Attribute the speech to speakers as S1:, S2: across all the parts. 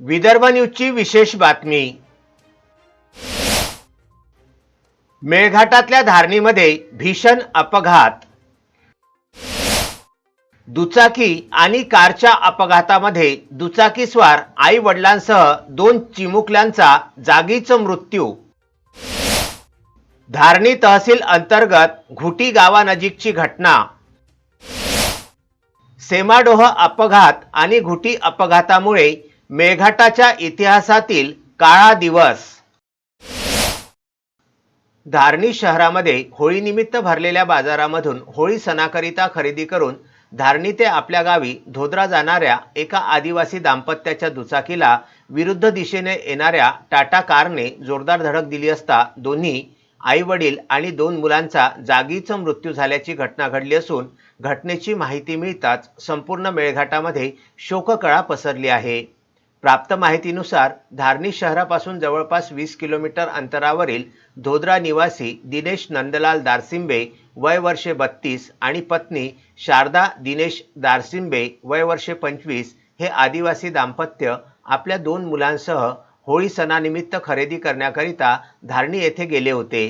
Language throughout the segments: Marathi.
S1: विदर्भ न्यूजची विशेष बातमी. मेळघाटातल्या धारणीमध्ये भीषण अपघात. दुचाकी आणि कारच्या अपघातामध्ये दुचाकीस्वार आई वडिलांसह दोन चिमुकल्यांचा जागीच मृत्यू. धारणी तहसील अंतर्गत घुटी गावानजीकची घटना. सेमाडोह अपघात आणि घुटी अपघातामुळे मेळघाटाच्या इतिहासातील काळा दिवस. धारणी शहरामध्ये होळीनिमित्त भरलेल्या बाजारामधून होळी सणाकरिता खरेदी करून धारणी ते आपल्या गावी धोदरा जाणाऱ्या एका आदिवासी दाम्पत्याच्या दुचाकीला विरुद्ध दिशेने येणाऱ्या टाटा कारने जोरदार धडक दिली असता दोन्ही आई वडील आणि दोन मुलांचा जागीच मृत्यू झाल्याची घटना घडली असून घटनेची माहिती मिळताच संपूर्ण मेळघाटामध्ये शोककळा पसरली आहे. प्राप्त माहितीनुसार धारणी शहरापासून जवळपास वीस किलोमीटर अंतरावरील धोदरा निवासी दिनेश नंदलाल दारसिंबे वय वर्षे बत्तीस आणि पत्नी शारदा दिनेश दारसिंबे वय वर्षे पंचवीस हे आदिवासी दाम्पत्य आपल्या दोन मुलांसह होळी सणानिमित्त खरेदी करण्याकरिता धारणी येथे गेले होते.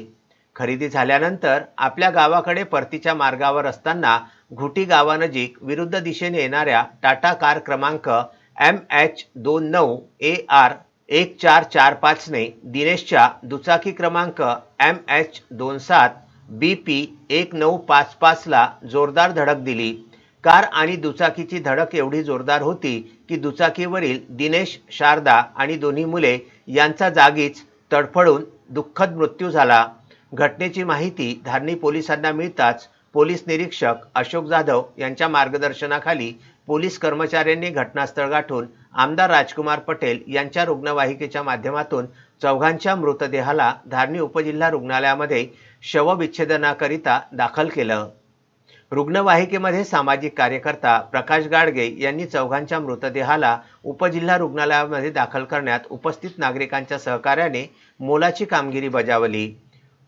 S1: खरेदी झाल्यानंतर आपल्या गावाकडे परतीच्या मार्गावर असताना घुटी गावानजीक विरुद्ध दिशेने येणाऱ्या टाटा कार क्रमांक एम एच दोन नऊ ए आर एक चार चार पाचने दिनेशच्या दुचाकी क्रमांक एम एच दोन सात बी पी एक नऊ पाच पाचला जोरदार धडक दिली. कार आणि दुचाकीची धडक एवढी जोरदार होती की दुचाकीवरील दिनेश शारदा आणि दोन्ही मुले यांचा जागीच तडफडून दुःखद मृत्यू झाला. घटनेची माहिती धारणी पोलिसांना मिळताच पोलीस निरीक्षक अशोक जाधव यांच्या मार्गदर्शनाखाली पोलीस कर्मचाऱ्यांनी घटनास्थळ गाठून आमदार राजकुमार पटेल यांच्या रुग्णवाहिकेच्या माध्यमातून चौघांच्या मृतदेहाला धारणी उपजिल्हा रुग्णालयामध्ये शवविच्छेदनाकरिता दाखल केलं. रुग्णवाहिकेमध्ये सामाजिक कार्यकर्ता प्रकाश गाडगे यांनी चौघांच्या मृतदेहाला उपजिल्हा रुग्णालयामध्ये दाखल करण्यात उपस्थित नागरिकांच्या सहकार्याने मोलाची कामगिरी बजावली.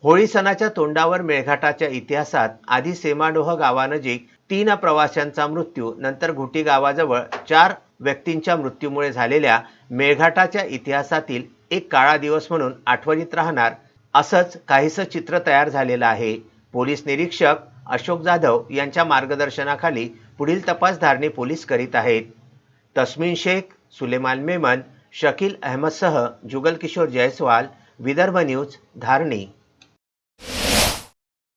S1: होळी सणाच्या तोंडावर मेळघाटाच्या इतिहासात आधी सेमाडोह गावानजीक तीन प्रवाशांचा मृत्यू नंतर घुटी गावाजवळ चार व्यक्तींच्या मृत्यूमुळे झालेल्या मेळघाटाच्या इतिहासातील एक काळा दिवस म्हणून आठवणीत राहणार असंच काहीसं चित्र तयार झालेलं आहे. पोलीस निरीक्षक अशोक जाधव यांच्या मार्गदर्शनाखाली पुढील तपास धारणे पोलीस करीत आहेत. तस्मिन शेख सुलेमान मेमन शकील अहमदसह जुगल किशोर जयस्वाल विदर्भ न्यूज धारणी.